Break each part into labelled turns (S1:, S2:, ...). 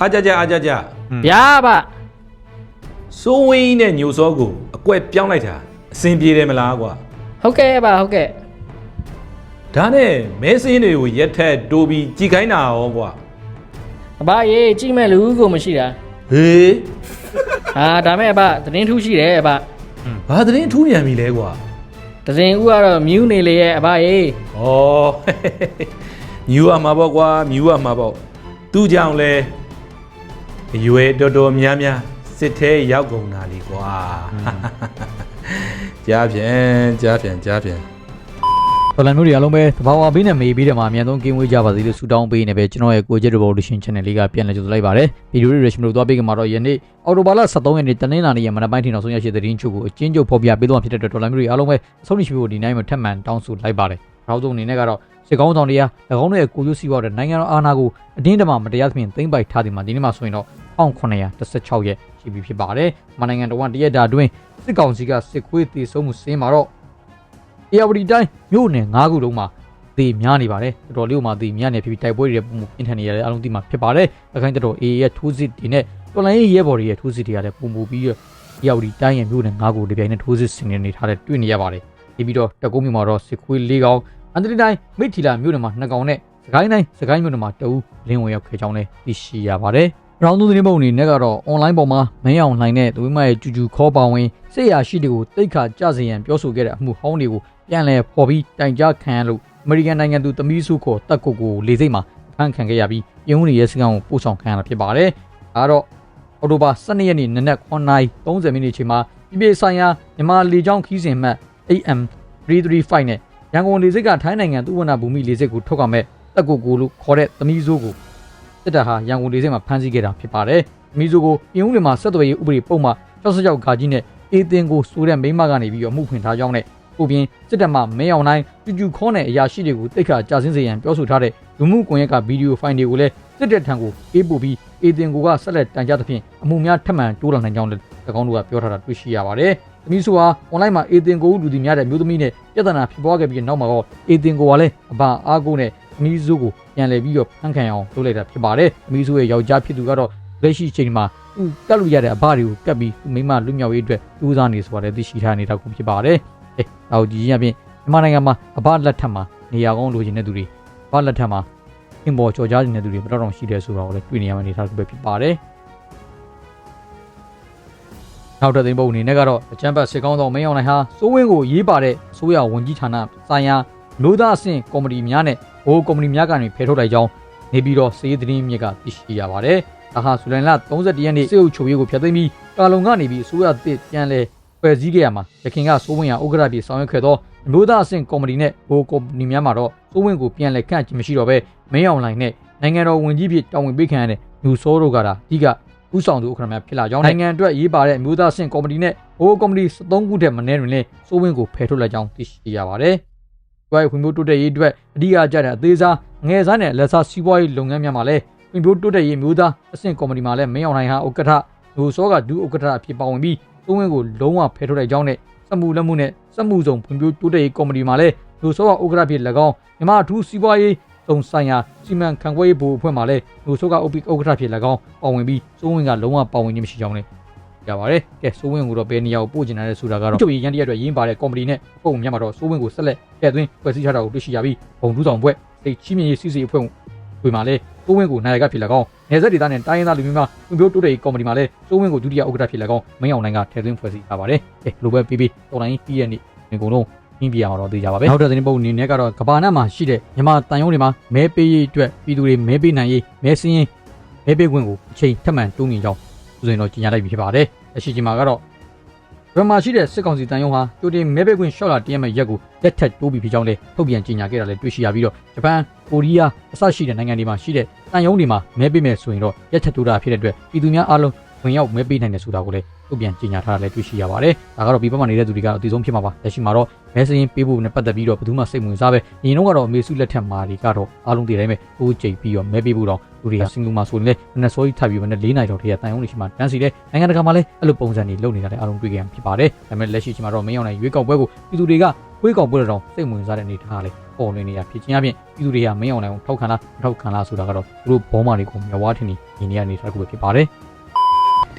S1: အားကြကြအားကြကြ
S2: ဗျာဗျ
S1: စိုးဝင်းနဲ့ညိုစောကိုအကွက်ပြောင်းလိုက်တာအဆင်ပြေတယ်မလားကွာ
S2: ဟုတ်ကဲ့ဗျဟုတ်ကဲ့
S1: ဒါနဲ့မဲစင်းတွေကိုရက်ထက်တိုးပြီးကြည်ခိုင်းတာရောကွာ
S2: အဘရေကြည့်မဲ့လူကိုမရှိတာ
S1: ဟေး
S2: ဟာဒါမဲ့အဘသတင်းထူးရှိတယ်အဘ
S1: ဘာသတင်းထူးပြန်ပြီလဲကွာ
S2: ဒဇင်ဦးကတော့မြူးနေလေရဲ့အဘရေ
S1: ဩမြူရမှာပေါ့ကွာမြူရမှာပေါ့သူကြောင့်လဲ အရွယ်တော်တော်များများစစ်သေးရောက်ကုန်တာလေကွာကြားပြန်ကြားပြန်ကြားပြန်
S3: တော်လန်မျိုးတွေအားလုံးပဲသဘာဝဘေးနဲ့မေးပြီးတယ်မှာအမြန်ဆုံးကင်းဝေးကြပါစေလို့ဆုတောင်းပေးနေပဲကျွန်တော်ရဲ့ကိုကျစ် revolution channel လေးကပြန်လည်ကြိုဆိုလိုက်ပါတယ်ဗီဒီယိုတွေ resume လို့သွားပေးကြမှာတော့ယနေ့အော်တိုဘာလ23ရက်နေ့တနင်္လာနေ့ရမနက်ပိုင်းထင်အောင်ဆုံးရရှိတဲ့သတင်းချုပ်ကိုအချင်းချုပ်ဖော်ပြပေးသွားမှာဖြစ်တဲ့အတွက်တော်လန်မျိုးတွေအားလုံးပဲအဆုံးရှိဖို့ဒီနိုင်မှာထပ်မံတောင်းဆိုလိုက်ပါတယ်နောက်ဆုံးအနေနဲ့ကတော့စစ်ကောင်းဆောင်တွေက၎င်းတို့ရဲ့ကိုကျိုးစီးပွားတဲ့နိုင်ငံတော်အာဏာကိုအတင်းတမမတရားသဖြင့်သိမ်းပိုက်ထားတယ်မှာဒီနေ့မှာဆိုရင်တော့ 1916ရက်ရှိပြီဖြစ်ပါတယ်မနိုင်ငံတော်ဝန်တရက်တာတွင်စစ်ကောင်စီကစစ်ခွေးတီဆုံးမှုစင်းမှာတော့အေယာဝတီတိုင်းမြို့နယ်၅ခုလုံးမှာသေများနေပါတယ်တော်တော်လေးကိုမှသေများနေဖြစ်ပြီးတိုက်ပွဲတွေလည်းပုံမှန်ပြင်းထန်နေရတယ်အားလုံးသိမှာဖြစ်ပါတယ်အခိုင်တော်အေရဲ့ထိုးစစ်တွေနဲ့တော်လိုင်းရဲဘော်တွေရဲ့ထိုးစစ်တွေကလည်းပုံမူပြီးတော့အေယာဝတီတိုင်းရဲ့မြို့နယ်၅ခုတပြိုင်နက်ထိုးစစ်ဆင်နေထားတဲ့တွေ့နေရပါတယ်ဒီပြီးတော့တကုန်းမြို့မှာတော့စစ်ခွေး၄ကောင်အန်တလီတိုင်းမိထီလာမြို့နယ်မှာ၂ကောင်နဲ့စကိုင်းတိုင်းစကိုင်းမြို့နယ်မှာတအူးလင်းဝင်ရောက်ခဲ့ကြောင်းလည်းသိရှိရပါတယ် ရောင်းသူသတင်းပုံအနေနဲ့ကတော့ online ပေါ်မှာမင်းအောင်လှိုင်နဲ့သူမရဲ့ကျူကျူခေါ်ပါဝင်စေရရှိတွေကိုတိတ်ခါကြစေရန်ပြောဆိုခဲ့တဲ့အမှုဟောင်းတွေကိုပြန်လည်ပေါ်ပြီးတိုင်ကြားခံရလို့အမေရိကန်နိုင်ငံသူသမီးစုခေါ်တက်ကိုကိုလေစိတ်မှာဖမ်းခံခဲ့ရပြီးပြည်ဝင်ရဲစခန်းကိုပို့ဆောင်ခံရတာဖြစ်ပါတယ်။ဒါတော့အော်တိုဘာ12ရက်နေ့နနက်9:30မိနစ်ချိန်မှာပြည်ပြည်ဆိုင်ရာမြန်မာလေကြောင်းခီးစဉ်မှတ် AM 335နဲ့ရန်ကုန်လေစိတ်ကထိုင်းနိုင်ငံသူဝနာဘူမိလေစိတ်ကိုထုတ်ကမဲ့တက်ကိုကိုလို့ခေါ်တဲ့သမီးစုကို စစ်တပ်ဟာရန်ကုန်လေစိတ်မှာဖမ်းဆီးခဲ့တာဖြစ်ပါတယ်။သမီးစုကိုပြည်ဝင်မှာဆက်သွယ်ရေးဥပဒေပုံမှန်66ခါကြီးနဲ့အေးတင်ကိုဆိုတဲ့မိန်းမကနေပြီးတော့မှုဖွင့်ထားကြောင်းနဲ့ပို့ပြင်စစ်တပ်မှမဲအောင်တိုင်းကျူကျူခေါနဲ့အရာရှိတွေကိုတိတ်ခါကြာစင်းစေရန်ပြောဆိုထားတဲ့လူမှုကွန်ရက်ကဗီဒီယိုဖိုင်တွေကိုလည်းစစ်တပ်ထံကိုအေးပို့ပြီးအေတင်ကိုကဆက်လက်တန်ကြားသဖြင့်အမှုများထပ်မံတိုးလာနိုင်ကြောင်းလည်း၎င်းတို့ကပြောထားတာတွေ့ရှိရပါတယ်။သမီးစုဟာအွန်လိုင်းမှာအေတင်ကိုလူသူများတဲ့မျိုးသမီးနဲ့ပြဿနာဖြစ်ပွားခဲ့ပြီးနောက်မှာတော့အေတင်ကိုကလည်းအဘာအားကိုနဲ့ သမီးစုကိုပြန်လည်ပြီးတော့ဖန်ခံအောင်လုပ်လိုက်တာဖြစ်ပါတယ်။သမီးစုရဲ့ယောက်ျားဖြစ်သူကတော့လက်ရှိချိန်မှာသူကတ်လို့ရတဲ့အဘတွေကိုကတ်ပြီးသူမိမလွတ်မြောက်ရေးအတွက်ကြိုးစားနေဆိုတာလည်းသိရှိထားနေတာကိုဖြစ်ပါတယ်။အဲတော့ကြည်ရဖြင့်မြန်မာနိုင်ငံမှာအဘလက်ထက်မှာနေရာကောင်းလိုချင်တဲ့သူတွေအဘလက်ထက်မှာအင်ပေါ်ကြော်ကြားနေတဲ့သူတွေမတော်တော်ရှိတယ်ဆိုတော့လည်းတွေ့နေရမယ့်အနေအထားတစ်ပဲဖြစ်ပါတယ်နောက်တဲ့သိန်းပုတ်အနေနဲ့ကတော့အချမ်းဘတ်စစ်ကောင်းဆောင်မင်းအောင်လှိုင်ဟာစိုးဝင်းကိုရေးပါတဲ့အစိုးရဝန်ကြီးဌာနဆိုင်ရာလူသားအဆင့်ကော်မတီများနဲ့ ဘိုးကော်မတီများကနေဖယ်ထုတ်လိုက်ကြောင်းနေပြီးတော့စေးသတင်းမြစ်ကသိရှိရပါတယ်။ဒါဟာဇူလိုင်လ31ရက်နေ့စေအုပ်ချုပ်ရေးကိုဖျက်သိမ်းပြီးကာလုံကနေပြီးအစိုးရအသစ်ပြန်လဲဖွဲ့စည်းခဲ့ရမှာရခင်ကစိုးဝင်းရဥက္ကဋ္ဌပြည်ဆောင်ရွက်ခဲ့သောအမျိုးသားအဆင့်ကော်မတီနဲ့ဘိုးကော်မတီများမှာတော့စိုးဝင်းကိုပြန်လဲခန့်ခြင်းမရှိတော့ဘဲမင်းအောင်လှိုင်နဲ့နိုင်ငံတော်ဝန်ကြီးဖြစ်တာဝန်ပေးခံရတဲ့ညူစောတို့ကတာအဓိကဥဆောင်သူဥက္ကဋ္ဌများဖြစ်လာကြောင်းနိုင်ငံအတွက်ရေးပါတဲ့အမျိုးသားအဆင့်ကော်မတီနဲ့ဘိုးကော်မတီ73ခုထက်မနည်းတွင်လည်းစိုးဝင်းကိုဖယ်ထုတ်လိုက်ကြောင်းသိရှိရပါတယ်။ ဘွားဖွံ့ဖြိုးတိုးတက်ရေးအတွက်အဓိကကျတဲ့အသေးစားငယ်စားနဲ့လက်စားစီးပွားရေးလုပ်ငန်းများမှာလည်းဖွံ့ဖြိုးတိုးတက်ရေးမျိုးသားအဆင့်ကော်မတီမှာလည်းမင်းအောင်လှိုင်ဟာဥက္ကဋ္ဌညူစောကဒုဥက္ကဋ္ဌအဖြစ်ပါဝင်ပြီးစိုးဝင်းကိုလုံးဝဖယ်ထုတ်လိုက်ကြောင်းနဲ့စက်မှုလက်မှုနဲ့စက်မှုဆောင်ဖွံ့ဖြိုးတိုးတက်ရေးကော်မတီမှာလည်းညူစောကဥက္ကဋ္ဌဖြစ်၎င်းမြန်မာအထူးစီးပွားရေးစုံဆိုင်ရာစီမံခန့်ခွဲရေးဘို့အဖွဲ့မှာလည်းညူစောကဥပ္ပိဥက္ကဋ္ဌဖြစ်၎င်းပါဝင်ပြီးစိုးဝင်းကလုံးဝပါဝင်ခြင်းမရှိကြောင်းလည်း ကြပါတယ်။ကဲစိုးဝင်းကိုတော့ဘယ်နေရာကိုပို့ကျင်လာတဲ့ဆိုတာကတော့ချုပ်ရည်ရန်တရက်အတွက်ရင်းပါတဲ့ကော်မတီနဲ့ပုံများမှာတော့စိုးဝင်းကိုဆက်လက်ထည့်သွင်းဖွဲ့စည်းထားတာကိုတွေ့ရှိရပြီးဘုံထူးဆောင်ဘွဲ့စိတ်ချင်းမြင့်ရေးစီစီအဖွဲ့ဝင်မှာလည်းစိုးဝင်းကိုနိုင်ရကဖြစ်၎င်းနေဆက်ဒေသနဲ့တိုင်းရင်းသားလူမျိုးများဖွံ့ဖြိုးတိုးတက်ရေးကော်မတီမှာလည်းစိုးဝင်းကိုဒုတိယဥက္ကဋ္ဌဖြစ်၎င်းမင်းအောင်နိုင်ကထည့်သွင်းဖွဲ့စည်းထားပါတယ်။ကဲလိုပဲပြီးပြီးတော်လိုင်းပြီးရနေ့ဒီကုံလုံးပြင်းပြရမှာတော့သိကြပါပဲနောက်တဲ့သတင်းပုတ်အနေနဲ့ကတော့ကဘာနာမှာရှိတဲ့မြန်မာတန်ရုံးတွေမှာမဲပေးရေးအတွက်ပြည်သူတွေမဲပေးနိုင်ရေးမဲစင်းရင်မဲပေးခွင့်ကိုအချိန်ထပ်မံတိုးမြှင့်ကြောင်းဥစဉ်တော့ကြီးညာလိုက်ပြီဖြစ်ပါတယ်။ အရှိချိန်မှာကတော့ဗမာရှိတဲ့စစ်ကောင်စီတန်ရုံးဟာကြိုတင်မဲပေးခွင့်ရှော့လာတရက်မဲ့ရက်ကိုလက်ထက်တိုးပြီးဖြစ်ကြောင်းလည်းထုတ်ပြန်ကြေညာခဲ့တာလည်းတွေ့ရှိရပြီးတော့ဂျပန်ကိုရီးယားအစရှိတဲ့နိုင်ငံတွေမှာရှိတဲ့တန်ရုံးတွေမှာမဲပေးမယ်ဆိုရင်တော့ရက်ထက်တိုးတာဖြစ်တဲ့အတွက်ပြည်သူများအားလုံး ဝင်ရောက်မဲပေးနိုင်တယ်ဆိုတာကိုလည်းထုတ်ပြန်ကြေညာထားတာလည်းတွေ့ရှိရပါတယ်။ဒါကတော့ဒီဘက်မှာနေတဲ့သူတွေကတော့အသေးဆုံးဖြစ်မှာပါ။လက်ရှိမှာတော့မဲစရင်ပေးဖို့နဲ့ပတ်သက်ပြီးတော့ဘယ်သူမှစိတ်ဝင်စားပဲ။ညီတော့ကတော့အမေစုလက်ထက်မှာတွေကတော့အားလုံးတည်တိုင်းပဲဟိုးကြိတ်ပြီးတော့မဲပေးဖို့တော့လူတွေကစင်ကူမှာဆိုရင်လည်းနက်စောကြီးထပ်ပြီးတော့၄နိုင်တော့တည်းကတန်ရုံးတွေရှိမှတန်းစီတယ်။နိုင်ငံတကာမှာလည်းအဲ့လိုပုံစံတွေလုပ်နေတာလည်းအားလုံးတွေ့ကြရမှာဖြစ်ပါတယ်။ဒါပေမဲ့လက်ရှိချိန်မှာတော့မင်းအောင်နိုင်ရွေးကောက်ပွဲကိုပြည်သူတွေကဝေးကောက်ပွဲတော်စိတ်ဝင်စားတဲ့အနေထားလေးပပေါ်လွင်နေတာဖြစ်ချင်းအပြင်ပြည်သူတွေကမင်းအောင်နိုင်အောင်ထောက်ခံလားမထောက်ခံလားဆိုတာကတော့သူတို့ဘောမာတွေကိုမြဝါထင်းနေနေနေရနေတာတစ်ခုပဲဖြစ်ပါတယ်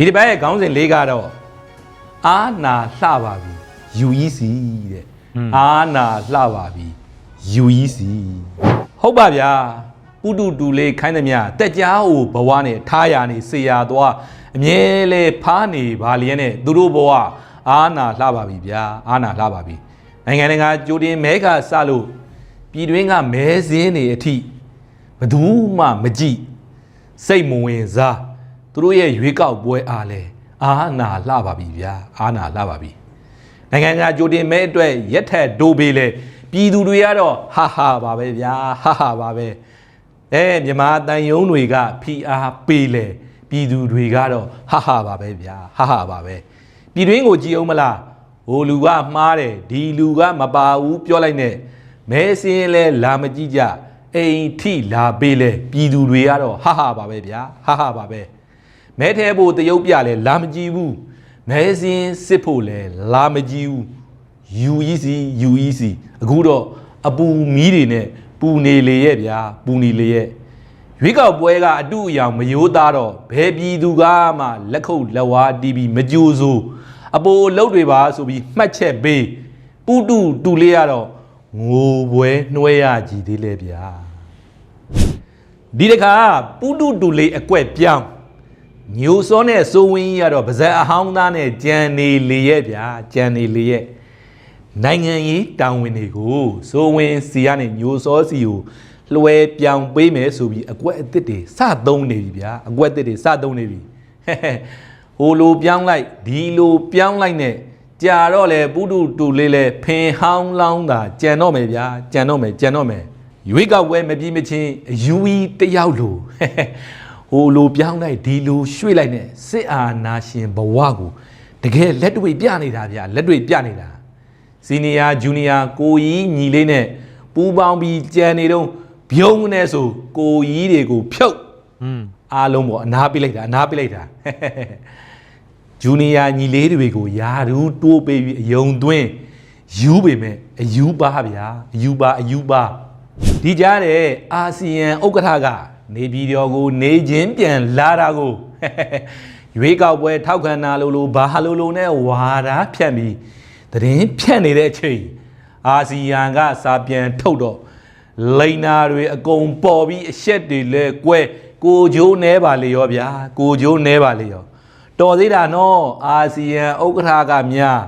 S1: ဒီတစ်ပတ်ရဲ့ခေါင်းစဉ်လေးကတော့အာနာလှပါပြီ UEC တဲ့အာနာလှပါပြီ UEC ဟုတ်ပါဗျာပုတုတူလေးခိုင်းသမျှတက်ကြားဟိုဘဝနဲ့ထားရနေဆေရသွားအမြဲလဲဖားနေပါလျက်နဲ့သူတို့ဘဝအာနာလှပါပြီဗျာအာနာလှပါပြီနိုင်ငံတကာကြိုတင်မဲခါစလို့ပြည်တွင်းကမဲစင်းနေအထိဘယ်သူမှမကြည့်စိတ်မဝင်စား သူတို့ရဲ့ရွေးကောက်ပွဲအားလဲအာနာလှပါပြီဗျာအာနာလှပါပြီနိုင်ငံခြားကြိုတင်မဲအတွက်ရက်ထက်ဒိုးပေးလဲပြည်သူတွေကတော့ဟာဟာပါပဲဗျာဟာဟာပါပဲအဲမြန်မာတန်ယုံတွေကဖိအားပေးလဲပြည်သူတွေကတော့ဟာဟာပါပဲဗျာဟာဟာပါပဲပြည်တွင်းကိုကြည်အောင်မလားဟိုလူကမှားတယ်ဒီလူကမပါဘူးပြောလိုက်နဲ့မဲစင်းလဲလာမကြည့်ကြအိမ်ထိလာပေးလဲပြည်သူတွေကတော့ဟာဟာပါပဲဗျာဟာဟာပါပဲ မဲထဲဖို့တရုတ်ပြလဲလာမကြည့်ဘူးမဲစင်းစစ်ဖို့လဲလာမကြည့်ဘူး UEC UEC အခုတော့အပူမီးတွေနဲ့ပူနေလေရဲ့ဗျာပူနေလေရဲ့ရွေးကောက်ပွဲကအတုအယောင်မယိုးသားတော့ဘယ်ပြည်သူကမှလက်ခုပ်လက်ဝါးတီးပြီးမကြိုးစိုးအပိုအလုတ်တွေပါဆိုပြီးမှတ်ချက်ပေးပုတုတူလေးရတော့ငိုပွဲနှွဲရကြည်သေးလေဗျာဒီတခါပုတုတူလေးအကွက်ပြောင်း ညိုစောနဲ့စိုးဝင်းကြီးကတော့ဗဇက်အဟောင်းသားနဲ့ကြံနေလေရဲ့ဗျာကြံနေလေရဲ့နိုင်ငံရေးတာဝန်တွေကိုစိုးဝင်းစီကနေညိုစောစီကိုလွှဲပြောင်းပေးမယ်ဆိုပြီးအကွက်အစ်စ်တွေစသုံးနေပြီဗျာအကွက်အစ်စ်တွေစသုံးနေပြီဟဲ့ဟဲ့ဟိုလိုပြောင်းလိုက်ဒီလိုပြောင်းလိုက်နဲ့ကြာတော့လေပုတုတူလေးလဲဖင်ဟောင်းလောင်းတာကြံတော့မယ်ဗျာကြံတော့မယ်ကြံတော့မယ်ရွေးကောက်ပွဲမပြီးမချင်းအယူဝီတယောက်လို ဟိုလိုပြောင်းလိုက်ဒီလိုရွှေ့လိုက်နဲ့စစ်အာဏာရှင်ဘဝကိုတကယ်လက်တွေ့ပြနေတာဗျာလက်တွေ့ပြနေတာစီနီယာဂျူနီယာကိုကြီးညီလေးနဲ့ပူပေါင်းပြီးကြံနေတော့ဘုံနဲ့ဆိုကိုကြီးတွေကိုဖြုတ်
S3: อืม
S1: အားလုံးပေါ့အနာပေးလိုက်တာအနာပေးလိုက်တာဂျူနီယာညီလေးတွေကိုယာရူးတိုးပေးပြီးအယုံသွင်းယူပေမဲ့အယူပါဗျာအယူပါအယူပါဒီကြားတဲ့အာဆီယံဥက္ကဋ္ဌက နေပြည်တော်ကိုနေချင်းပြန်လာတာကိုရွေးကောက်ပွဲထောက်ခံတာလို့လို့ဘာလို့လို့နဲ့ဝါဒဖြန့်ပြီးသတင်းဖြန့်နေတဲ့အချိန်အာဆီယံကစာပြန်ထုတ်တော့လိန်နာတွေအကုန်ပေါ်ပြီးအရှက်တွေလဲကွဲကိုဂျိုးနဲပါလေရောဗျာကိုဂျိုးနဲပါလေရောတော်သေးတာနော်အာဆီယံဥက္ကဋ္ဌကများ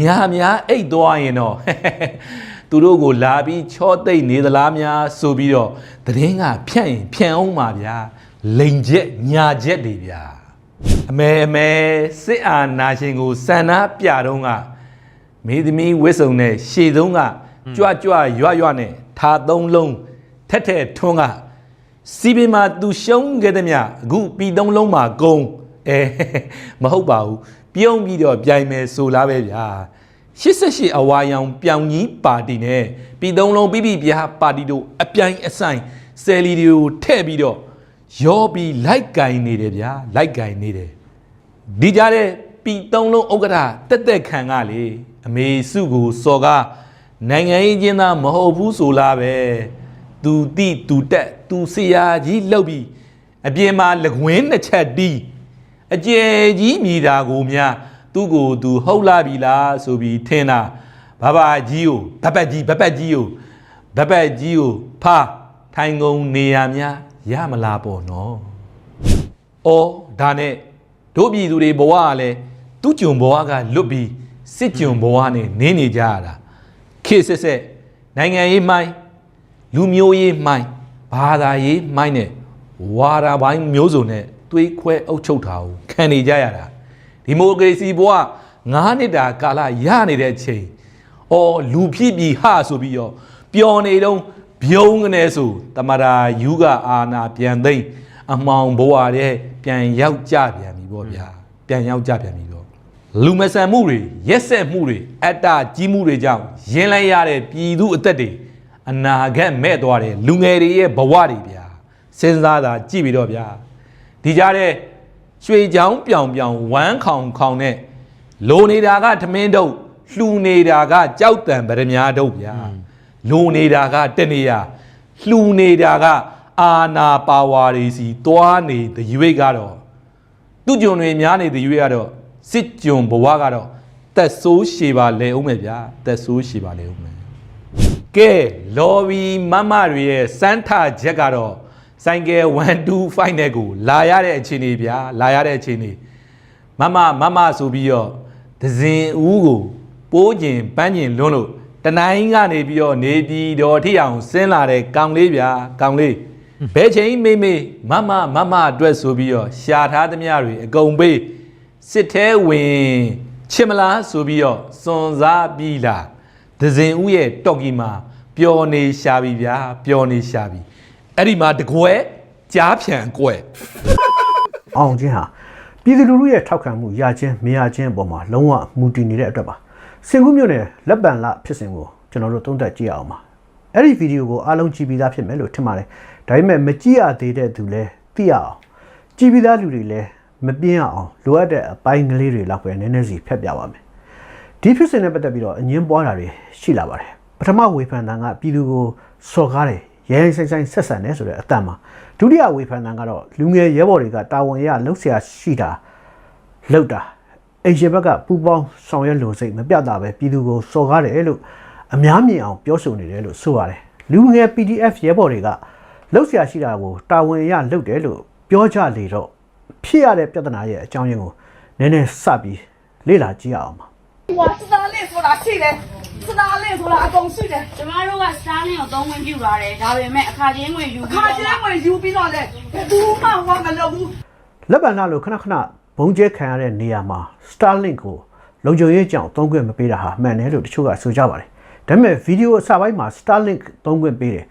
S1: ညာများအိတ်သွားရင်တော့ သူတို့ကိုလာပြီးချောသိမ့်နေသလားများဆိုပြီးတော့သတင်းကဖြန့်ရင်ဖြန့်အောင်ပါဗျာလိန်ချက်ညာချက်တွေဗျာအမေအမေစစ်အာဏာရှင်ကိုစန္ဒပြတော့ကမေသမီးဝစ်စုံနဲ့ရှေသုံးကကြွကြွရွရွနဲ့ထားသုံးလုံးထက်ထက်ထွန်းကစီပင်မှာသူရှုံးခဲ့သည်မြအခုပြီသုံးလုံးမှာဂုံအဲမဟုတ်ပါဘူးပြုံးပြီးတော့ပြိုင်မယ်ဆိုလားပဲဗျာ 88အဝါရောင်ပြောင်ကြီးပါတီနဲ့ပြီသုံးလုံးပြပြပြားပါတီတို့အပြိုင်အဆိုင်ဆယ်လီတွေကိုထည့်ပြီးတော့ရောပြီးလိုက်ကင်နေတယ်ဗျာလိုက်ကင်နေတယ်ဒီကြတဲ့ပီသုံးလုံးဥက္ကဋ္ဌတက်တက်ခံကလေအမေစုကိုစော်ကားနိုင်ငံရေးကျင်းသားမဟုတ်ဘူးဆိုလားပဲသူတိသူတက်သူဆရာကြီးလှုပ်ပြီးအပြင်မှာလကွင်းနှစ်ချက်တီးအကျယ်ကြီးမြည်တာကိုများ သူ့ကိုသူဟုတ်လာပြီလားဆိုပြီးထင်တာဘဘကြီးကိုဘဘကြီးဘဘကြီးကိုဘဘကြီးကိုဖာထိုင်ကုန်နေရများရမလားပေါ့နော်။အော်ဒါနဲ့တို့ပြည်သူတွေဘဝကလည်းသူ့ကြုံဘဝကလွတ်ပြီးစစ်ကြုံဘဝနဲ့နင်းနေကြရတာ။ခေတ်ဆက်ဆက်နိုင်ငံရေးမိုင်းလူမျိုးရေးမိုင်းဘာသာရေးမိုင်းနဲ့ဝါဒပိုင်းမျိုးစုံနဲ့သွေးခွဲအုပ်ချုပ်တာကိုခံနေကြရတာ။ ဒီမိုကရေစီဘဝ9နှစ်တာကာလရနေတဲ့အချိန်အော်လူဖြစ်ပြီးဟဆိုပြီးတော့ပျော်နေတော့ပြုံးကနေဆိုတမရာယူကအာနာပြန်သိမ့်အမောင်ဘဝတဲ့ပြန်ရောက်ကြပြန်ပြီပေါ့ဗျာပြန်ရောက်ကြပြန်ပြီတော့လူမဆန်မှုတွေရက်ဆက်မှုတွေအတ္တကြီးမှုတွေကြောင့်ရင်းလိုက်ရတဲ့ပြည်သူအသက်တွေအနာဂတ်မဲ့သွားတယ်လူငယ်တွေရဲ့ဘဝတွေဗျာစဉ်းစားတာကြည့်ပြီးတော့ဗျာဒီကြားတဲ့ ရွှေချောင်းပြောင်ပြောင်ဝမ်းခေါင်ခေါင်နဲ့လိုနေတာကထမင်းတုပ်လှူနေတာကကြောက်တံပရမ ्या တုပ်ဗျာလုံနေတာကတနေရလှူနေတာကအာနာပါဝါတွေစီတွားနေတဲ့ရွေးကတော့သူ့ကြုံတွေများနေတဲ့ရွေးကတော့စစ်ကြုံဘဝကတော့တက်ဆိုးရှည်ပါလေအောင်မယ်ဗျာတက်ဆိုးရှည်ပါလေအောင်မယ်ကဲလော်ဘီမမတွေရဲ့စမ်းထချက်ကတော့ ဆိုင်ကယ်1 2 5နဲ့ကိုလာရတဲ့အခြေအနေဗျာလာရတဲ့အခြေအနေမမမမဆိုပြီးတော့ဒဇင်ဦးကိုပိုးကျင်ပန်းကျင်လွန်းလို့တနိုင်ကနေပြီးတော့နေပြည်တော်ထိအောင်ဆင်းလာတဲ့ကောင်လေးဗျာကောင်လေးဘယ်ချိန်မေမေမမမမအတွက်ဆိုပြီးတော့ရှာထားသမျှတွေအကုန်ပေးစစ်သေးဝင်ချစ်မလားဆိုပြီးတော့စွန်စားပြီးလာဒဇင်ဦးရဲ့တော်ကီမှာပျော်နေရှာပြီဗျာပျော်နေရှာပြီ အဲ့ဒီမှာတကွဲကြားဖြန်ကွဲ
S4: အောင်ခြင်းဟာပြည်သူလူထုရဲ့ထောက်ခံမှုရခြင်းမရခြင်းအပေါ်မှာလုံးဝမူတည်နေတဲ့အတွက်ပါစင်ကူးမြို့နယ်လက်ပံလဖြစ်စဉ်ကိုကျွန်တော်တို့သုံးသပ်ကြည့်အောင်ပါအဲ့ဒီဗီဒီယိုကိုအားလုံးကြည့်ပြီးသားဖြစ်မယ်လို့ထင်ပါတယ်ဒါပေမဲ့မကြည့်ရသေးတဲ့သူလည်းသိရအောင်ကြည့်ပြီးသားလူတွေလည်းမပြင်းအောင်လိုအပ်တဲ့အပိုင်းကလေးတွေလောက်ပဲနည်းနည်းစီဖက်ပြပါမယ်ဒီဖြစ်စဉ်နဲ့ပတ်သက်ပြီးတော့အငင်းပွားတာတွေရှိလာပါတယ်ပထမဝေဖန်တန်ကပြည်သူကိုစော်ကားတယ် ရဲဆိုင်ဆိုင်ဆက်ဆံတယ်ဆိုတဲ့အတန်မှာဒုတိယဝေဖန်တန်ကတော့လူငယ်ရဲဘော်တွေကတာဝန်ရလှုပ်ရှားရှိတာလှုပ်တာအင်ရှင်ဘက်ကပူပေါင်းဆောင်ရွက်လို့စိတ်မပြတာပဲပြည်သူကိုစော်ကားတယ်လို့အများမြင်အောင်ပြောဆိုနေတယ်လို့ဆိုပါတယ်လူငယ် PDF ရဲဘော်တွေကလှုပ်ရှားရှိတာကိုတာဝန်ရလှုပ်တယ်လို့ပြောကြလေတော့ဖြစ်ရတဲ့ပြဿနာရဲ့အကြောင်းရင်းကိုနည်းနည်းစပြီးလေ့လာကြည့်ရအောင်ပါ။
S5: ဟိုကစတာလေးဆိုတာရှိတယ် စတားလင့်ဆိုတာအ
S6: ကုန်ရှိတယ်ကျမတို့ကစတားလင်းကိုသုံးခွင့်ပြုပါတယ်ဒါပေမဲ့အခါချင်းဝင်ယူခါ
S5: ကျဲ
S6: ဝ
S5: င်ယူပြီးတော့လေဘူးမှဝါမလုပ်ဘူး
S4: လက်ဗန်နာလိုခဏခဏဘုံကျဲခံရတဲ့နေရာမှာ Starlink ကိုလုံခြုံရေးကြောင့်သုံးခွင့်မပေးတာဟာမှန်တယ်လို့တချို့ကဆိုကြပါတယ်ဒါပေမဲ့ဗီဒီယိုအစပိုင်းမှာ Starlink သုံးခွင့်ပေးတယ်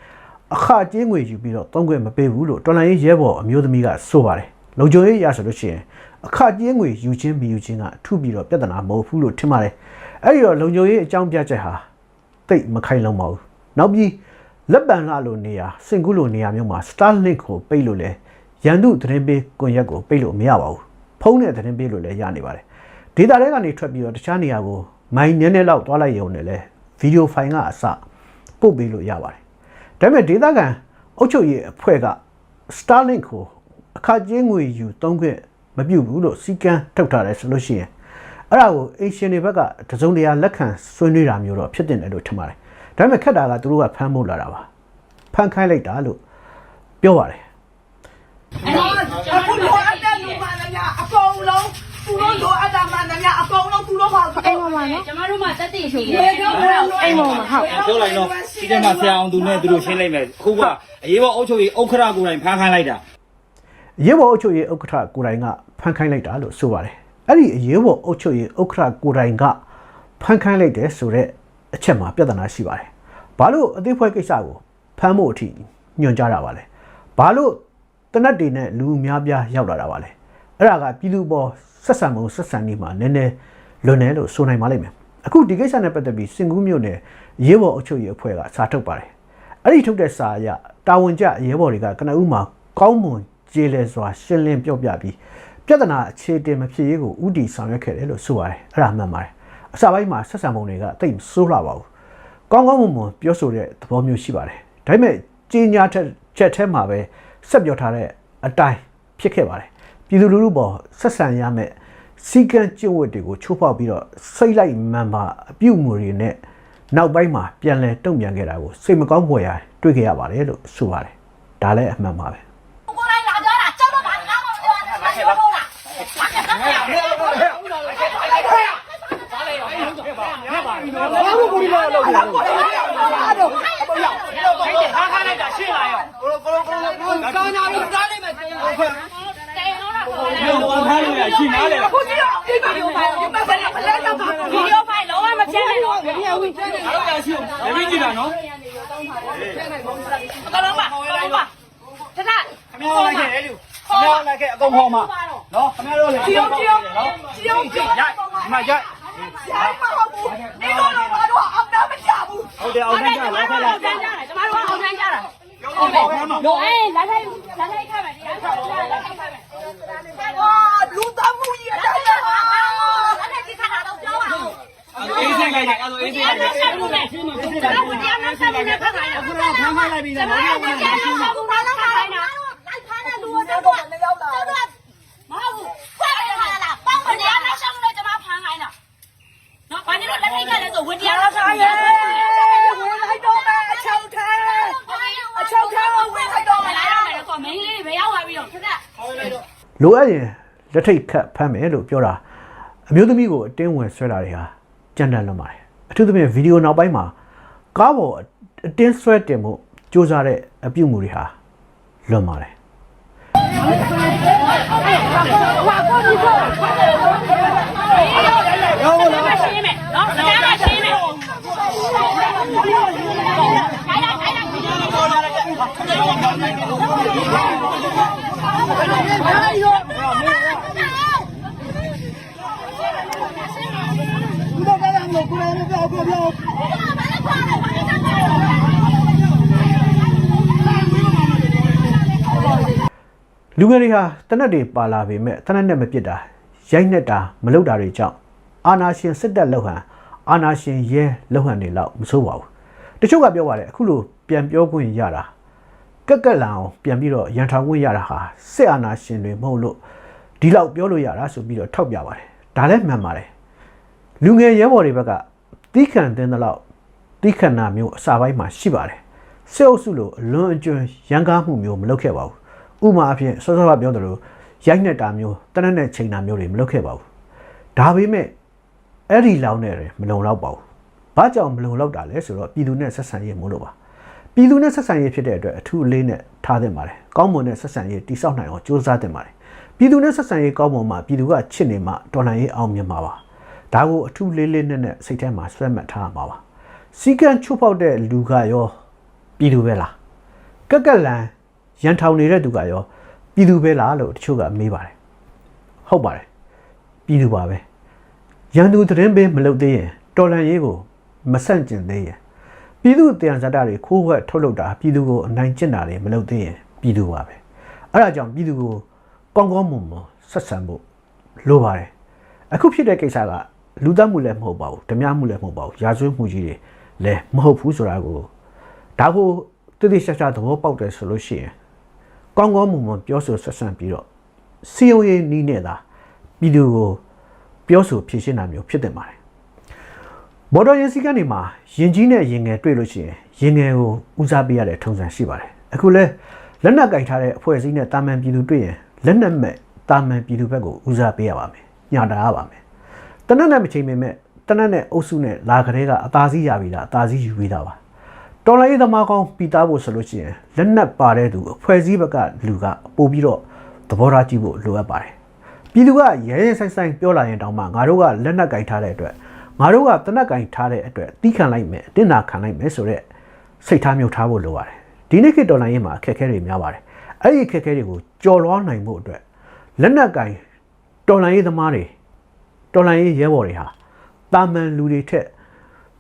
S4: အခကျင်းငွေယူပြီးတော့သုံးခွင့်မပေးဘူးလို့တော်လိုင်းရဲဘော်အမျိုးသမီးကဆိုပါတယ်လုံခြုံရေးရဆိုလို့ရှိရင်အခကျင်းငွေယူခြင်းမယူခြင်းကအထူးပြီးတော့ပြဿနာမဟုတ်ဘူးလို့ထင်ပါတယ် အဲ့ဒီတော့လုံခြုံရေးအကြောင်းပြချက်ဟာတိတ်မခိုင်လုံပါဘူး။နောက်ပြီးလက်ပံလာလိုနေရာစင်ကူးလိုနေရာမျိုးမှာ Starlink ကိုပိတ်လို့လဲရန်သူသတင်းပေးကွန်ရက်ကိုပိတ်လို့မရပါဘူးဖုန်းနဲ့သတင်းပေးလို့လည်းရနေပါတယ်ဒေတာတွေကနေထွက်ပြီးတော့တခြားနေရာကိုမိုင်းနည်းနည်းလောက်သွားလိုက်ရုံနဲ့လဲဗီဒီယိုဖိုင်ကအစပို့ပေးလို့ရပါတယ်ဒါပေမဲ့ဒေတာကန်အုပ်ချုပ်ရေးအဖွဲ့က Starlink ကိုအခကြေးငွေယူသုံးခွင့်မပြုဘူးလို့စီကံထုတ်ထားတယ်ဆိုလို့ရှိရင် အဲ့ဒါကိုအေရှင်တွေဘက်ကတစုံတရာလက်ခံဆွေးနွေးတာမျိုးတော့ဖြစ်တင်တယ်လို့ထင်ပါတယ်ဒါပေမဲ့ခက်တာကသူတို့ကဖမ်းဖို့လာတာပါဖမ်းခိုင်းလိုက်တာလို့ပြောပါတယ်
S5: အခုလိုအပ်တဲ့လူမှန်တယ်များအကုန်လုံးသူတို့လိုအပ်တာမှန်တယ်များအကုန်လုံးသူတို့ပါအိမ်မှာ
S6: ကျမတို့မှတက်တည်ရှိတ
S5: ရေ
S6: ယ်
S5: ကြောအိမ်မှာဟုတ်
S7: ပြောလိုက်တော့ဒီထဲမှာဆရာအောင်သူနဲ့သူတို့ရှင်းလိုက်မယ်အခုကအရေးပေါ်အုပ်ချုပ်ရေးဥက္ခရာကိုယ်တိုင်ဖမ်းခိုင်းလိုက်တာ
S4: အရေးပေါ်အုပ်ချုပ်ရေးဥက္ကဋ္ဌကိုယ်တိုင်ကဖန်ခိုင်းလိုက်တာလို့ဆိုပါတယ် အဲ့ဒီအရေးပေါ်အုပ်ချုပ်ရေးဥက္ကဋ္ဌကိုယ်တိုင်ကဖန်ခိုင်းလိုက်တယ်ဆိုတော့အချက်မှာပြဿနာရှိပါတယ်ဘာလို့အသေးဖွဲကိစ္စကိုဖမ်းဖို့အထိညွှန်ကြားတာပါလဲဘာလို့တနတ်တွေနဲ့လူအများပြားရောက်လာတာပါလဲအဲ့ဒါကပြည်သူပေါ်ဆက်ဆံမှုဆက်ဆံနေမှာနည်းနည်းလွန်တယ်လို့ဆိုနိုင်ပါလိမ့်မယ်အခုဒီကိစ္စနဲ့ပတ်သက်ပြီးစင်ကူးမြို့နယ်ရေးပေါ်အုပ်ချုပ်ရေးအဖွဲ့ကစာထုတ်ပါတယ်အဲ့ဒီထုတ်တဲ့စာအရတာဝန်ကျရဲဘော်တွေကကနဦးမှာကောင်းမွန်ကျေလဲစွာရှင်းလင်းပြောပြပြီး ပြဿနာအခြေတင်မဖြစ်ရေးကိုဥတီဆောင်ရွက်ခဲ့တယ်လို့ဆိုပါတယ်အဲ့ဒါမှန်ပါတယ်အစပိုင်းမှာဆက်ဆံပုံတွေကတိတ်မဆိုးလှပါဘူးကောင်းကောင်းမွန်မွန်ပြောဆိုတဲ့သဘောမျိုးရှိပါတယ်ဒါပေမဲ့ကြီးညာချက်ချက်ထဲမှာပဲဆက်ပြောထားတဲ့အတိုင်းဖြစ်ခဲ့ပါတယ်ပြည်သူလူထုပေါ်ဆက်ဆံရမယ့်စီကံကျင့်ဝတ်တွေကိုချိုးဖောက်ပြီးတော့စိတ်လိုက်မှန်ပါအပြုတ်မှုတွေနဲ့နောက်ပိုင်းမှာပြန်လဲတုံ့ပြန်ခဲ့တာကိုစိတ်မကောင်းဖွယ်ရာတွေ့ခဲ့ရပါတယ်လို့ဆိုပါတယ်ဒါလည်းအမှန်ပါပဲ
S5: ဘာလို့ကိုရီးယားလောက်လဲဟာခါလိုက်တာရှင်းလာရောကာနာ
S7: လို့စားလိုက်မ
S8: ယ်
S6: ရုပ်ပေါ်ထား
S7: လို့ရရှိနားလေ
S5: အခုကြည့်တော့ဒီကောင်ပါဒီမှာဆက်လက်ဖလဲတော့ပါ
S6: ဗီဒီယိုဖိုင်လုံးဝမပြတ်နိုင်တော့ဘူးဗျာဝင်ကျန်နေတယ်အာ
S7: းရရှိအောင်လည်းကြည့်တာနော်
S5: အကောင်ပါအကောင်ပါတထ
S7: ခမောလိုက်ခဲ့လေလူခမောလိုက်ခဲ့အကောင်ဟောမှာနော်ခမောတော့လေကြည့်အောင်ကြည့်အောင်ကြည့်အောင်ရိုက်
S6: ဒီမှာရိုက် ဟုတ်တယ်လို့အေးလက်ထိုက်လက်ထိုက်ခတ်မယ်တရားခတ်မယ်လက်ထိုက်ခတ်မယ်
S5: 哇，路当木也在呀！俺那去看他都交啊。
S7: အေးစိတ်လိုက်တယ် အဲ့ဒါအေး
S6: ဒီ
S7: သေး
S6: အ
S7: တယ်
S6: နာဆက်မှုနဲ့ကျွန်တော်ကိုတရားနဲ့ဆက်မှုနဲ့ဖတ်ခိုင်းတာ
S7: အခုတော့ဖမ်းခိုင်းလိုက်ပြီ
S6: ကျွန်
S7: လား
S6: တော်
S7: ဘာ
S6: က
S7: လို့
S6: တရားနဲ့ဆက်မှုနဲ့ဖတ်ခိုင်းတာ
S5: လိုက်ဖမ်းတဲ့လူကတော့လည်းရောက်လာတယ်
S6: မဟုတ်ဘူးဖတ်ရတာလားပေါင်းမတရားနဲ့ဆက်မှုနဲ့ကျွန်မဖမ်းခိုင်းတာနော်ဘာလို့လက်ထိတ်ကြလဲဆိုဝင်တရားနဲ့ဆက်မှု ပဲရောက်သွားပြီးတော့ခက်ခက်
S4: လိုအပ်ရင်လက်ထိတ်ခတ်ဖမ်းမယ်လို့ပြောတာအမျိုးသမီးကိုအတင်းဝင်ဆွဲတာတွေဟာကြမ်းတမ်းလွန်ပါတယ်အထူးသဖြင့်ဗီဒီယိုနောက်ပိုင်းမှာကားပေါ်အတင်းဆွဲတင်မှုစ조사တဲ့အပြုတ်မှုတွေဟာလွန်ပါတယ်
S6: ရောလာရှင်းမယ်နော်တရားနဲ့ရှင်းမယ်ခိုင်းလိုက်ခိုင်း လိုက်
S4: လူငယ်တွေဟာတနက်တွေပါလာပေမဲ့တနက်နဲ့မပြစ်တာရိုက်နှက်တာမလုပ်တာတွေကြောင့်အာနာရှင်စစ်တပ်လောက်ဟန်အာနာရှင်ရဲလောက်ဟန်တွေလောက်မဆိုးပါဘူးတချို့ကပြောပါတယ်အခုလိုပြန်ပြောခွင့်ရတာ ကက်ကက်လန်အောင်ပြန်ပြီးတော့ရန်ထောင်ခွင့်ရတာဟာစစ်အာနာရှင်တွေမဟုတ်လို့ဒီလောက်ပြောလို့ရတာဆိုပြီးတော့ထောက်ပြပါတယ်ဒါလည်းမှန်ပါတယ်လူငယ်ရဲဘော်တွေဘက်ကတီးခံတဲ့လောက်တီးခံတာမျိုးအစာပိုင်းမှာရှိပါတယ်စစ်အုပ်စုလိုအလွန်အကျွံရန်ကားမှုမျိုးမလုပ်ခဲ့ပါဘူးဥပမာအဖြစ်စောစောကပြောသလိုရိုက်နှက်တာမျိုးတနက်နဲ့ချိန်တာမျိုးတွေမလုပ်ခဲ့ပါဘူးဒါပေမဲ့အဲ့ဒီလောင်းနဲ့တွေမလုံလောက်ပါဘူးဘာကြောင့်မလုံလောက်တာလဲဆိုတော့ပြည်သူနဲ့ဆက်ဆံရေးမို့လို့ပါ ပြည်သူနဲ့ဆက်ဆံရေးဖြစ်တဲ့အတွက်အထူးအလေးနဲ့ထားသင့်ပါတယ်ကောင်းမွန်တဲ့ဆက်ဆံရေးတိစောက်နိုင်အောင်ကြိုးစားသင့်ပါတယ်ပြည်သူနဲ့ဆက်ဆံရေးကောင်းမွန်မှပြည်သူကချစ်နေမှတော်လှန်ရေးအောင်မြင်မှာပါဒါကိုအထူးလေးလေးနဲ့နဲ့စိတ်ထဲမှာဆွဲမှတ်ထားရမှာပါစီကံချိုးဖောက်တဲ့လူကရောပြည်သူပဲလားကက်ကက်လန်ရန်ထောင်နေတဲ့သူကရောပြည်သူပဲလားလို့တချို့ကမေးပါတယ်ဟုတ်ပါတယ်ပြည်သူပါပဲရန်သူသတင်းပေးမလုပ်သေးရင်တော်လန်ရေးကိုမဆန့်ကျင်သေးရင် ပြည်သူတရားဇာတာတွေခိုးဝှက်ထုတ်လုပ်တာပြည်သူကိုအနိုင်ကျင့်တာတွေမလုပ်သေးရင်ပြည်သူပါပဲအဲ့ဒါကြောင့်ပြည်သူကိုကောင်းကောင်းမွန်မွန်ဆက်ဆံဖို့လိုပါတယ်အခုဖြစ်တဲ့ကိစ္စကလူသတ်မှုလည်းမဟုတ်ပါဘူးဓမြမှုလည်းမဟုတ်ပါဘူးရာဇဝတ်မှုကြီးတွေလည်းမဟုတ်ဘူးဆိုတာကိုဒါကိုတိတိကျကျသဘောပေါက်တယ်ဆိုလို့ရှိရင်ကောင်းကောင်းမွန်မွန်ပြောဆိုဆက်ဆံပြီးတော့စီယုံရေးနီးနေတာပြည်သူကိုပြောဆိုဖြည့်ရှင်းတာမျိုးဖြစ်တင်ပါတယ် ဘော်ဒရင်စီကနေမှာရင်ကြီးနဲ့ရင်ငယ်တွေ့လို့ရှိရင်ရင်ငယ်ကိုဦးစားပေးရတဲ့ထုံးစံရှိပါတယ်အခုလဲလက်နက်ကင်ထားတဲ့အဖွဲ့အစည်းနဲ့တာမန်ပြည်သူတွေ့ရင်လက်နက်မဲ့တာမန်ပြည်သူဘက်ကိုဦးစားပေးရပါမယ်ညှာတာရပါမယ်တနက်နဲ့မချိန်ပေမဲ့တနက်နဲ့အုပ်စုနဲ့လာကလေးကအသာစီးရပြီလားအသာစီးယူပြီးသားပါတော်လိုင်းရေးသမားကောင်းပြီးသားဖို့ဆိုလို့ရှိရင်လက်နက်ပါတဲ့သူအဖွဲ့အစည်းဘက်ကလူကပို့ပြီးတော့သဘောထားကြည့်ဖို့လိုအပ်ပါတယ်ပြည်သူကရဲရဲဆိုင်ဆိုင်ပြောလာရင်တောင်မှငါတို့ကလက်နက်ကင်ထားတဲ့အတွက် ငါတို့ကတနက်ကင်ထားတဲ့အတွက်တီးခံလိုက်မယ်အတင်းနာခံလိုက်မယ်ဆိုတော့စိတ်ထားမျိုးထားဖို့လိုပါတယ်ဒီနေ့ခေတ်တော်လိုင်းရေးမှာအခက်အခဲတွေများပါတယ်အဲ့ဒီအခက်အခဲတွေကိုကြော်လွှားနိုင်ဖို့အတွက်လက်နက်ကင်တော်လိုင်းရေးသမားတွေတော်လိုင်းရေးရဲဘော်တွေဟာတာမန်လူတွေထက်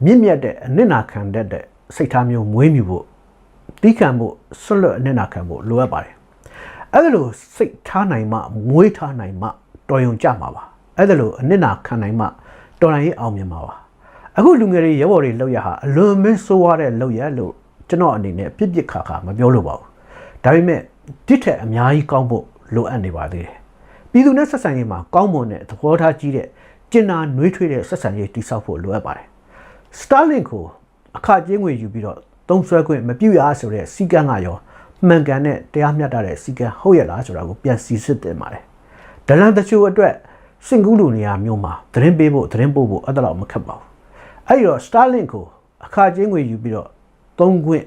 S4: မြင့်မြတ်တဲ့အနစ်နာခံတတ်တဲ့စိတ်ထားမျိုးမွေးမြူဖို့တီးခံဖို့ဆွတ်လွတ်အနစ်နာခံဖို့လိုအပ်ပါတယ်အဲ့ဒါလို့စိတ်ထားနိုင်မှမွေးထားနိုင်မှတော်ရုံကြမှာပါအဲ့ဒါလို့အနစ်နာခံနိုင်မှ တော်နိုင်ရေးအောင်မြင်မှာပါအခုလူငယ်တွေရဲဘော်တွေလောက်ရဟာအလွန်မင်းဆိုးရတဲ့လောက်ရလို့ကျွန်တော်အနေနဲ့ပြစ်ပြစ်ခါခါမပြောလို့ပါဘူးဒါပေမဲ့တစ်ထက်အများကြီးကောင်းဖို့လိုအပ်နေပါသေးတယ်ပြည်သူနဲ့ဆက်ဆံရေးမှာကောင်းမွန်တဲ့သဘောထားကြီးတဲ့ကျင်နာနှွေးထွေးတဲ့ဆက်ဆံရေးတိစောက်ဖို့လိုအပ်ပါတယ် Starlink ကိုအခကျင်းငွေယူပြီးတော့သုံးစွဲခွင့်မပြုရဆိုတဲ့စီကံကရောမှန်ကန်တဲ့တရားမျှတတဲ့စီကံဟုတ်ရဲ့လားဆိုတာကိုပြန်စီစစ်တင်ပါတယ်။ဒလန်တချို့အတွက် စင်ကူးလူနေရာမျိုးမှာသတင်းပေးဖို့သတင်းပို့ဖို့အဲ့ဒါတော့မခက်ပါဘူး။အဲ့ဒီတော့ Starlink ကိုအခကျင်းငွေယူပြီးတော့သုံးခွင့်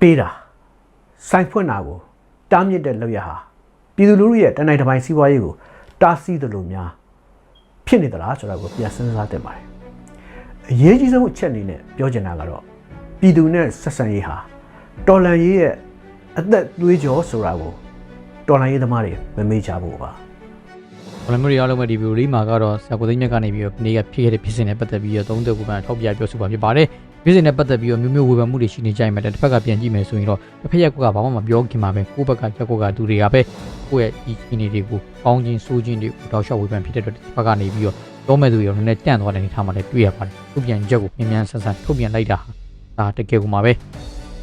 S4: ပေးတာစိုင်ဖွင့်တာကိုတားမြစ်တဲ့လောက်ရဟာပြည်သူလူထုရဲ့တနိုင်တစ်ပိုင်းစီးပွားရေးကိုတားဆီးတယ်လို့များဖြစ်နေသလားဆိုတာကိုပြန်စဉ်းစားသင့်ပါတယ်အရေးကြီးဆုံးအချက်အနေနဲ့ပြောချင်တာကတော့ပြည်သူနဲ့ဆက်ဆံရေးဟာတော်လန်ရေးရဲ့အသက်သွေးကြောဆိုတာကို တော်လန်ရေးသမားတွေမမေ့ကြဘူးပါ
S3: ဘလမျိုးတွေအားလုံးပဲဒီဗီဒီယိုလေးမှာကတော့ဆရာကိုသိန်းမြတ်ကနေပြီးတော့နေ့ကဖြစ်ခဲ့တဲ့ဖြစ်စဉ်နဲ့ပတ်သက်ပြီးတော့သုံးသက်ကိုပန်ထောက်ပြပြောဆိုပါဖြစ်ပါတယ်ဖြစ်စဉ်နဲ့ပတ်သက်ပြီးတော့မျိုးမျိုးဝေဖန်မှုတွေရှိနေကြရင်ပဲတစ်ဖက်ကပြန်ကြည့်မယ်ဆိုရင်တော့တစ်ဖက်ရက်ကဘာမှမပြောခင်မှာပဲကိုယ့်ဘက်ကရက်ကွက်ကသူတွေကပဲကိုယ့်ရဲ့ဒီအခြေအနေတွေကိုကောင်းခြင်းဆိုးခြင်းတွေကိုတောက်လျှောက်ဝေဖန်ဖြစ်တဲ့အတွက်တစ်ဖက်ကနေပြီးတော့တော့မဲ့သူရောနည်းနည်းတန့်သွားတဲ့အနေထားမှာလည်းတွေ့ရပါတယ်ထုတ်ပြန်ချက်ကိုမြန်မြန်ဆန်ဆန်ထုတ်ပြန်လိုက်တာဟာဒါတကယ်ကိုမှာပဲ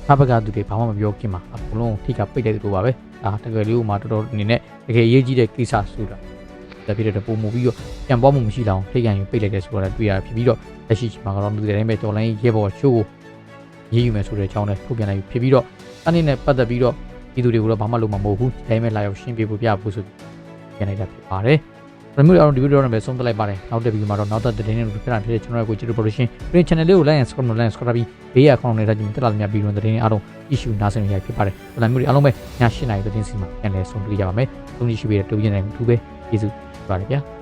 S3: ဖဘကသူတွေဘာမှမပြောခင်မှာအကုန်လုံးထိကပိတ်လိုက်တဲ့သူပါပဲဒါတကယ်လေးကိုမှတော်တော်အနေနဲ့တကယ်အရေးကြီးတဲ့ကိစ္စဆိုတာဒါဖြစ်တဲ့ပုံမူပြီးတော့ပြန်ပွားမှုမရှိတော့ထိကန်ရင်ပိတ်လိုက်တဲ့ဆိုတာလည်းတွေ့ရဖြစ်ပြီးတော့လက်ရှိချိန်မှာကတော့လူတွေတိုင်းပဲတော်လိုင်းရဲဘော်ရှိုးကိုရေးယူမယ်ဆိုတဲ့အကြောင်းလည်းထုတ်ပြန်လိုက်ဖြစ်ပြီးတော့အနေနဲ့ပတ်သက်ပြီးတော့ဒီသူတွေကိုတော့ဘာမှလုပ်မှာမဟုတ်ဘူးဒါပေမဲ့လာရောက်ရှင်းပြဖို့ပြဖို့ဆိုပြန်လိုက်တာဖြစ်ပါတယ် ရမျိုးအောင်ဒီဗီဒီယိုတော့ပဲဆုံးသက်လိုက်ပါတယ်နောက်တဲ့ဗီဒီယိုမှာတော့နောက်တဲ့သတင်းတွေဖြစ်တာဖြစ်တဲ့ကျွန်တော်ရဲ့ကိုချစ်တို့ production green channel လေးကို like and subscribe လုပ် like and subscribe ပြီးဘေးရအကောင့်နဲ့တက်ကြည့်တက်လာမြဗီဒီယိုသတင်းအားလုံး issue နားဆင်ရဖြစ်ပါတယ်။ဗလာမျိုးတွေအားလုံးပဲည7:00နာရီသတင်းစီမှာပြန်လည်ဆုံးဖြတ်ကြပါမယ်။သုံးကြည့်ရှိပြီးတဲ့တူပြင်းတဲ့သူပဲကျေးဇူးပါတယ်ဗျာ။